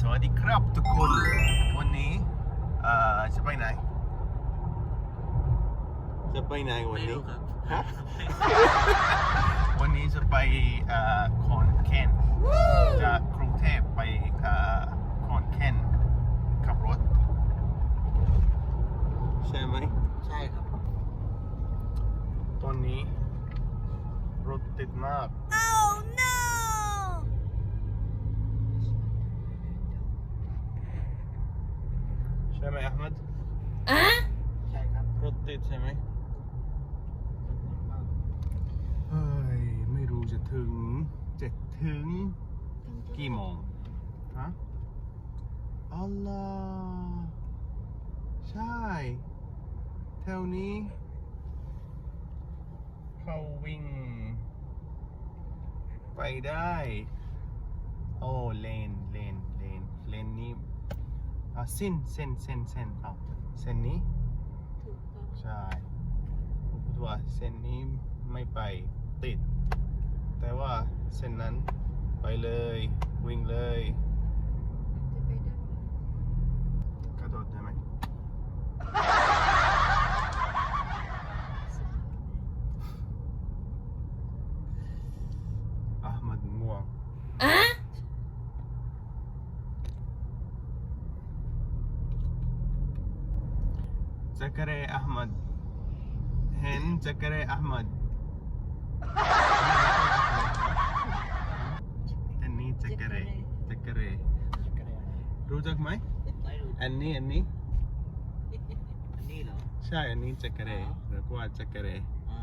สวัสดีครับทุกคน วันนี้เอ่อจะไปไหน จะไปไหนวันไม่นี้รู้ครับฮะวันนี้จะไปเอ่อคอนแคนจากกรุงเทพไปเอ่อคอนแคนขับรถ ใช่ไหมใช่ครับ ตอนนี้รถติดมาก Oh no! ใช่ไหมอัลมัด Huh? ใช่ครับ รถ ตใช่ไหมเฮ้ย ไม่รู้จะถึงเจะถึง กี่โมง ฮะอัลลอฮ์ใช่ แถวนี้ เขาวิ่ง ไปได้ โอ้เลนเลนเลนเลนนี้อะเส้นเส้นเส้นเส้นเอาเส้นนี้ ใช่ผมพูดว่าเส้นนี้ไม่ไปติด แต่ว่าเส้นนั้นไปเลยวิ่งเลยกระโดดได้ไหมอะมันง่วง Huh? จักรเรอัลมัดเห็นจักรเรอัลมัดอันนี้จักรเรจักรเรรู้จักไหมอันนี้อันนี้อันนี้เหรอใช่อันนี้จักรเรอ๋อหรือว่าจักรเรอ๋อ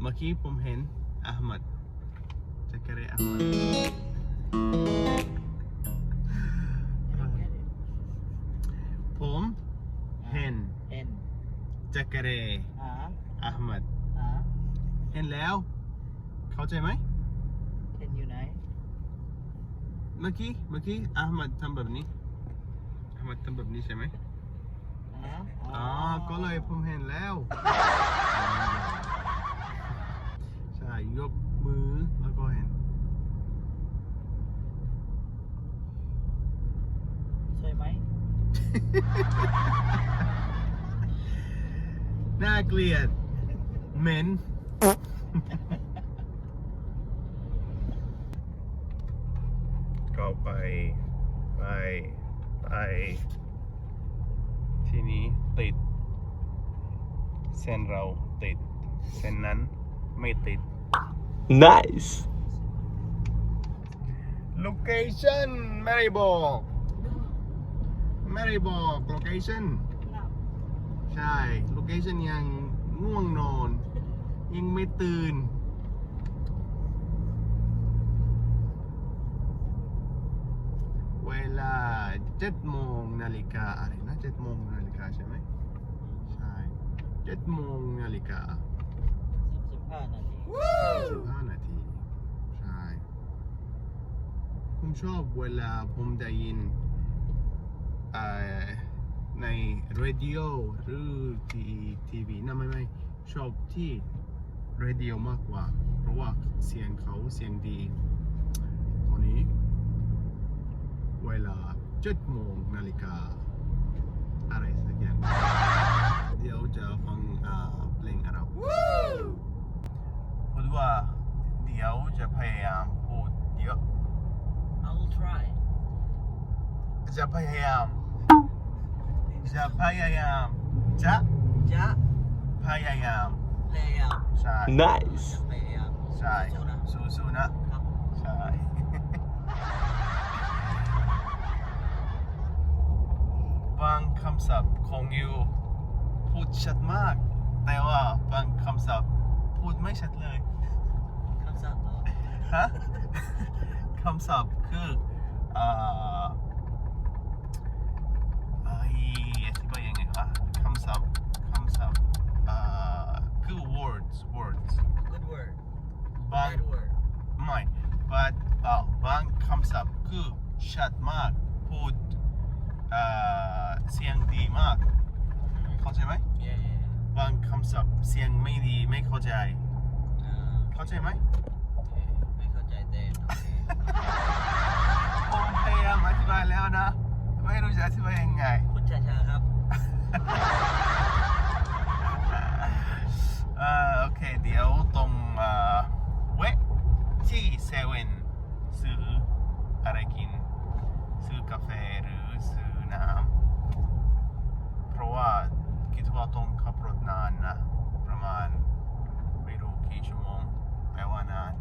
เมื่อกี้ผมเห็นอัลมัดจักรเรอัลมัด รเรอ่าอัลมัดอ่าเห็นแล้ว เข้าใจไหมเห็นอยู่ไหน เมื่อกี้เมื่อกี้อัลมัดทำแบบนี้อัลมัดทำแบบนี้ใช่ไหมอ่าอ๋อก็เลยผมเห็นแล้ว ใช่ยกมือแล้วก็เห็นใช่ไหม น่าเกลียดเหม็นก็ไป ไป ไป ทีนี้ติด เส้นเราติด เส้นนั้นไม่ติด Nice. location ไม่ได้บอกไม่ได้บอก location ใช่ location ยังง่วงนอน ยังไม่ตื่น เวลาเจ็ดโมงนาฬิกาอะไรนะเจ็ดโมงนาฬิกาใช่ไหมใช่เจ็ดโมงนาฬิกาสิบห้านาทีสิบห้านาที ใช่ ผมชอบเวลาผมได้ยินเอ่อใน เรดิโอหรือทีทีวีนั่นไม่ไม่ชอบที่เรดิโอมากกว่า เพราะว่าเสียงเขาเสียงดีตอนนี้ เวลาเจ็ดโมงนาฬิกาอะไรสักอย่างเดี๋ยวจะฟังอ่าเพลงอาหรับพูดว่าเดี๋ยวจะพยายามพูดเยอะ I will try จะพยายาม จะพยายาม จะจะพยายาม พยายามใช่ Nice. จะพยายามใช่สู้นะสู้ๆนะ ครับใช่ บางคำศัพท์ของยูพูดชัดมาก แต่ว่าบางคำศัพท์พูดไม่ชัดเลย คำสั่งเหรอฮะ คำศัพท์คือเอ่อไอ้อธิบายยังไงวะคำศัพท์คำศัพท์เอ่อคือ words words good word บาง bad word ไม่บางเอ่อบางคำศัพท์คือชัดมาก พูดเอ่อเสียงดีมาก เข้าใจไหม yeah yeah yeah บางคำศัพท์เสียงไม่ดีไม่เข้าใจ อ่าเข้าใจไหมโอเคไม่เข้าใจแต่โอเคผมพยายามนะ ไม่รู้จะอธิบายยังไงพูดช้าๆครับ เอ่อโอเค เดี๋ยวตรงเอ่อเวะที่เซเว่นซื้ออะไรกิน ซื้อกาแฟหรือซื้อน้ำเพราะว่าคิดว่าต้องขับรถนานนะ ประมาณไม่รู้กี่ชั่วโมงแต่ว่านาน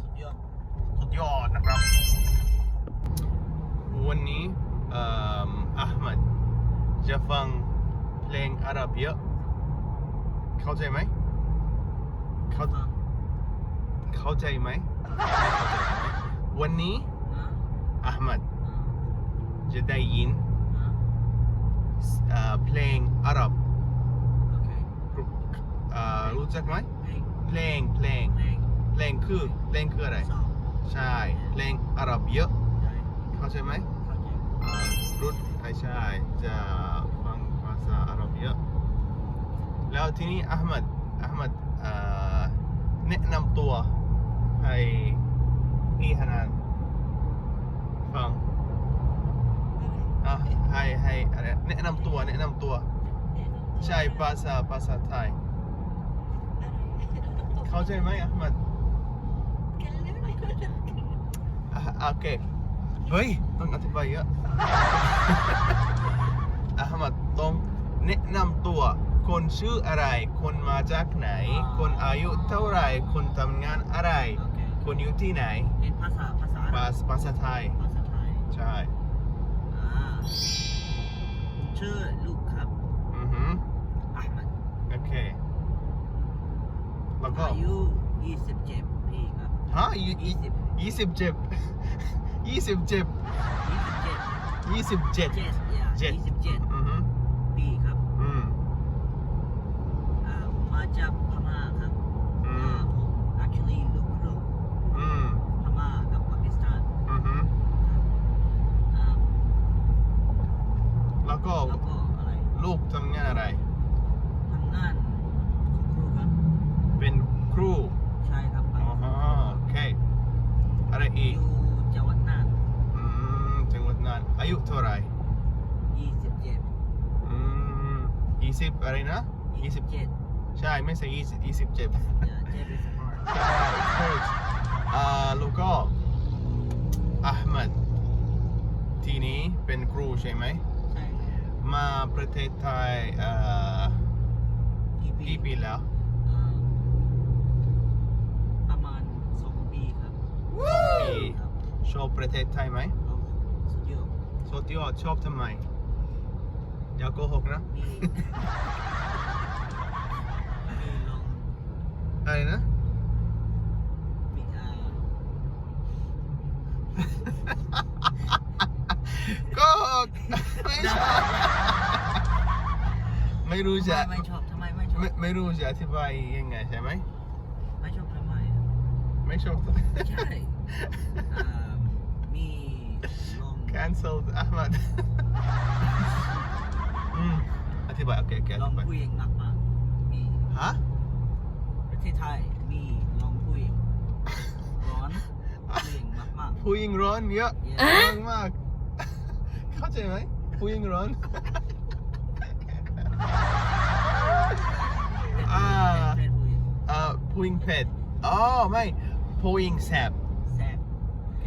สุดยอด สุดยอดนะครับ วันนี้เอ่ออัลมัดจะ ฟังเพลงอาหรับเยอะ เข้าใจไหม เข้าฟังเข้าใจไหมไม่เข้าใจไหม วันนี้อะอัลมัดอะจะได้ยินอะเอ่อเพลงอาหรับโอเคเอ่อรู้จักไหมเพลงเพลงเพลงเพลงเพลงคือเพลงคืออะไรสองใช่เพลงอาหรับเยอะได้เข้าใจไหมเข้าใจอ่ารุ่นไอใช่จะ ฟังภาษาอาหรับเยอะแล้วทีนี้อัลมัดอัลมัดเอ่อแนะนำตัวให้พี่ฮานานฟังอะให้ให้อะไรแนะนำตัวแนะนำตัว ใช่ภาษาภาษาไทย เข้าใจไหมอัลมัดอะโอเคเฮ้ยต้องอธิบายเยอะอามัดต้อง แนะนำตัว คนชื่ออะไร คนมาจากไหน คนอายุเท่าไหร่ คนทำงานอะไรโอเคคนอยู่ที่ไหน เป็นภาษาภาษาภาษาภาษาไทย ภาษาไทยใช่อ่าผมชื่อลูกครับอือหืออัลมัดโอเค แล้วก็อายุ27ปีครับฮะยี่ยี่สิบยี่สิบเจ็ดยี่สิบเจ็ด27 ยี่สิบเจ็ด เจ็ดอย่าเจ็ด 27 อือหือ ปีครับ อืม อ่าผมมา จากพม่าครับอือ่ามผม actually ลูกครึ่งอืมพม่ากับปากีสถานอือหืออ่าแล้วก็แล้วก็อะไรลูกทำงานอะไร ทำงานครูครับเป็นครูใช่ครับอ๋อโอเค อะไรออีกยู่จังหวัดน่านอืมจังหวัดน่านอายุเท่าไหร่27 อืมยี่สิบอะไรนะยี่สิบ27 ใช่ไม่ใช่ยี่สิบยี่สิบเจ็ดอย่าเจ็บสปอร์ตใช่ใช่อ่าแล้วก็อัลมัดทีนี้เป็นครูใช่ไหมใช่ครับมาประเทศไทยเอ่อกี่ปีกี่ปีแล้วอ่าประมาณ2ปีครับปีครับชอบประเทศไทยไหมเอาสุดยอดสุดยอดชอบทำไมอย่าโกหกนะ มีมีลอง อะไรนะมีอ่าโกหกไม่ชอบไม่รู้จะทำไมไม่ชอบทำไมไม่ชอบไม่ไม่รู้จะอธิบายยังไงใช่ไหมไม่ชอบทำไมไม่ชอบใช่อ่ามีลอง cancelled Ahmad อืมอธิบายโอเคโอเคอลองธิบายผู้หญิงมากมากๆมีฮะ ประเทศไทยมีลองผู้หญิงร้อนผู้หญิงมากมากผู้หญิงร้อนเยอะๆอะมากมากเข้าใจไหมผู้หญิงร้อนอ่าเป็นผู้หญิงเอ่อผู้หญิงเผ็ดอ๋อไม่ผู้หญิงแสบแซ่บ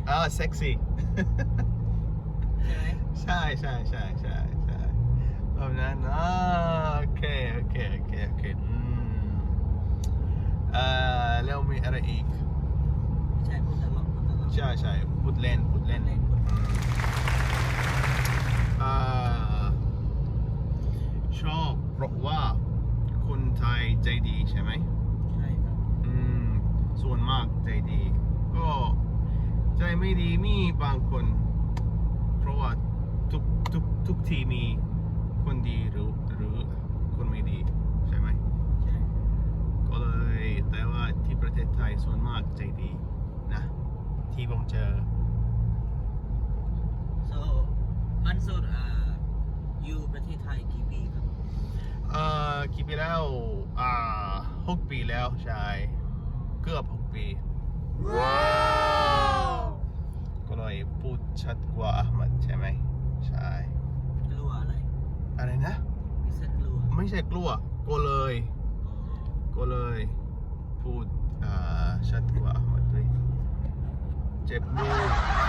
อ่าเซ็กซี่ใช่ไหมใช่ใช่ใช่ใช่ใช่แบบนั้นอ่าโอเคโอเคโอเคโอเคอืมเอ่อแล้ว มีอะไรอีก ใช่พูดตลอดพูดตลอดใช่ใช่พูดเล่นพูดเล่นเล่นพูดอืมอ่าชอบเพราะว่าคนไทยใจดีใช่ไหมใช่ครับอืมส่วนมากใจดี ก็ใจไม่ดีมีบางคน เพราะว่าทุกทุกทุกทีมีคนดีหรือหรือคนไม่ดี ใช่ไหมใช่ก็เลยแต่ว่าที่ ประเทศไทยส่วนมากใจดีนะ ที่ผมเจอ so มันสุดอ่าอยู่ประเทศไทยกี่ปีครับเอ่อกี่ปีแล้วอ่าหกปีแล้วใช่เกือบหกปี ว้าวก็เลยพูดชัดกว่าอัลมัดใช่ไหมใช่กลัวอะไรอะไรนะ ไม่ใช่กลัวไม่ใช่กลัวก็เลยอ๋อก็เลยพูด อ่าชั